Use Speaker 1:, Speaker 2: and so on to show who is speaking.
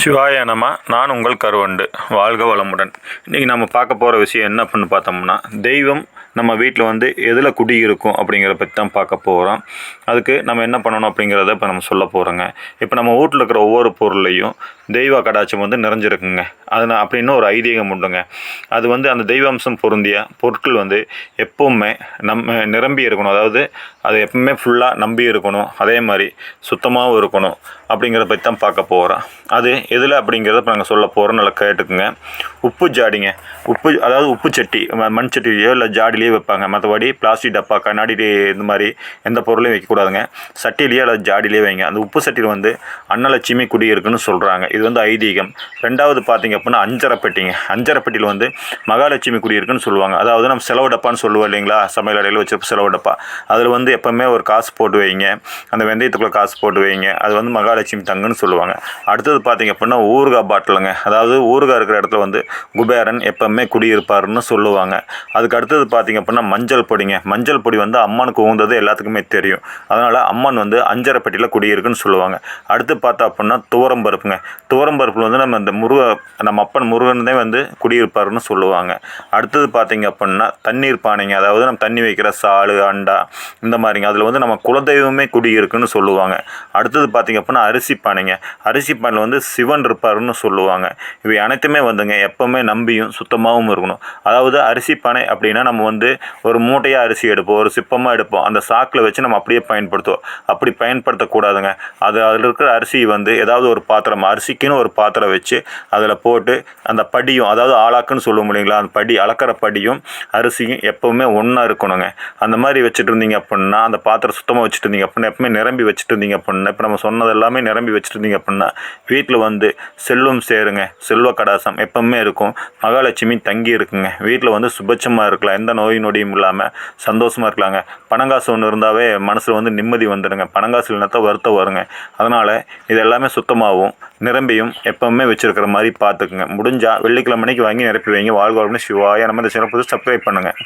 Speaker 1: சிவாய நம நான் உங்கள் கருவண்டு. வாழ்க வளமுடன். இன்றைக்கி நம்ம பார்க்க போகிற விஷயம் என்ன அப்படின்னு பார்த்தோம்னா தெய்வம் நம்ம வீட்டில் வந்து எதில் குடி இருக்கும் அப்படிங்கிறத பற்றி தான் பார்க்க போகிறோம் அதுக்கு நம்ம என்ன பண்ணணும் அப்படிங்கிறத இப்போ நம்ம சொல்ல போகிறோங்க இப்போ நம்ம வீட்டில் இருக்கிற ஒவ்வொரு பொருளையும் தெய்வ கடாட்சம் வந்து நிறைஞ்சிருக்குங்க. அது அப்படின்னு ஒரு ஐதீகம் உண்டுங்க. அது வந்து அந்த தெய்வாம்சம் பொருந்திய பொருட்கள் வந்து எப்போவுமே நம்ம நிரம்பி இருக்கணும். அதாவது அது எப்பவுமே ஃபுல்லாக நம்பி இருக்கணும். அதே மாதிரி சுத்தமாகவும் இருக்கணும் அப்படிங்கிறத பற்றி தான் பார்க்க போகிறோம் அது எதில் அப்படிங்கிறத இப்போ நாங்கள் சொல்ல போகிறோம் நல்லா கேட்டுக்குங்க. உப்பு ஜாடிங்க. உப்பு அதாவது உப்பு சட்டி மண் சட்டிலேயோ இல்லை ஜாடிலேயோ வைப்பாங்க. மற்றபடி பிளாஸ்டிக் டப்பா கண்ணாடி இந்த மாதிரி எந்த பொருளையும் வைக்கக்கூடாதுங்க சட்டிலேயோ அல்லது ஜாடிலேயே வைங்க. அந்த உப்பு சட்டியில் வந்து அன்னலட்சுமி குடி இருக்குன்னு சொல்கிறாங்க இது வந்து ஐதீகம். ரெண்டாவது பார்த்தீங்க அப்படின்னா அஞ்சரை பெட்டிங்க வந்து மகாலட்சுமி குடி இருக்குன்னு சொல்லுவாங்க. அதாவது நம்ம செலவு டப்பான்னு சொல்லுவோம் இல்லைங்களா? சமையல் அடையில் வச்சிருப்ப செலவு டப்பா. அதில் வந்து எப்போவுமே ஒரு காசு போட்டு வைங்க. அந்த வெந்தயத்துக்குள்ளே காசு போட்டு வைங்க. அது வந்து மகாலட்சுமி தங்குன்னு சொல்லுவாங்க. அடுத்தது பார்த்தீங்க அப்படின்னா ஊறுகாய் பாட்டிலுங்க. அதாவது ஊறுகாய் இருக்கிற இடத்துல வந்து குபேரன் எப்பவுமே குடியிருப்பாருன்னு சொல்லுவாங்க. அதுக்கு அடுத்தது பார்த்தீங்க அப்படின்னா மஞ்சள் பொடிங்க. மஞ்சள் பொடி வந்து அம்மனுக்கு உகந்தது எல்லாத்துக்குமே தெரியும். அதனால் அம்மன் வந்து அஞ்சரைப்பட்டியில் குடியிருக்குன்னு சொல்லுவாங்க. அடுத்து பார்த்தா அப்படின்னா துவரம் பருப்புங்க. துவரம் பருப்பில் வந்து நம்ம இந்த முருக நம்ம அப்பன் முருகன் தான் வந்து குடியிருப்பாருன்னு சொல்லுவாங்க. அடுத்தது பார்த்தீங்க அப்படின்னா தண்ணீர் பானைங்க. அதாவது நம்ம தண்ணி வைக்கிற சாலு அண்டா இந்த மாதிரிங்க. அதில் வந்து நம்ம குலதெய்வமே குடியிருக்குன்னு சொல்லுவாங்க. அடுத்தது பார்த்தீங்க அப்படின்னா அரிசி பானைங்க. அரிசி பானையில் வந்து சிவன் இருப்பாருன்னு சொல்லுவாங்க. இவை அனைத்துமே வந்துங்க எப்போவுமே நம்பியும் சுத்தமாகவும் இருக்கணும். அதாவது அரிசி பனை அப்படின்னா நம்ம வந்து ஒரு மூட்டையாக அரிசி எடுப்போம் ஒரு சிப்பமாக எடுப்போம். அந்த சாக்கில் வச்சு நம்ம அப்படியே பயன்படுத்துவோம். அப்படி பயன்படுத்தக்கூடாதுங்க. அது அதில் இருக்கிற அரிசி வந்து ஏதாவது ஒரு பாத்திரம் அரிசிக்குன்னு ஒரு பாத்திரம் வச்சு அதில் போட்டு அந்த படியும் அதாவது ஆளாக்குன்னு சொல்லுவோம் இல்லைங்களா அந்த படி அளக்கிற படியும் அரிசியும் எப்போவுமே ஒன்றா இருக்கணுங்க. அந்த மாதிரி வச்சுட்டு இருந்தீங்க அப்படின்னா அந்த பாத்திரம் சுத்தமாக வச்சுட்டு இருந்தீங்க அப்படின்னா எப்பவுமே நிரம்பி வச்சுட்டு இருந்தீங்க அப்படின்னா இப்போ நம்ம சொன்னது எல்லாமே நிரம்பி வச்சுட்டு இருந்தீங்க அப்படின்னா வீட்டில் வந்து செல்வம் சேருங்க. செல்வ கடாசம் எப்பவுமே இருக்கும். மகாலட்சுமி தங்கி இருக்குங்க. வீட்டில் வந்து சுபட்சமாக இருக்கலாம். எந்த நோய் நொடியும் இல்லாமல் சந்தோஷமாக இருக்கலாங்க. பணங்காசு ஒன்று இருந்தாவே மனசில் வந்து நிம்மதி வந்துடுங்க. பணங்காசு இல்லைனா வருத்தம் வருங்க. அதனால் இது எல்லாமே சுத்தமாகவும் நிரம்பியும் எப்பவுமே வச்சுருக்கிற மாதிரி பார்த்துக்குங்க. முடிஞ்சால் வெள்ளிக்கிழமை மணிக்கு வாங்கி நிரப்பி வைங்க. வாழ்வாழ்னு சிவாய நம்ம இந்த சிறப்பு சப்ஸ்கிரைப் பண்ணுங்கள்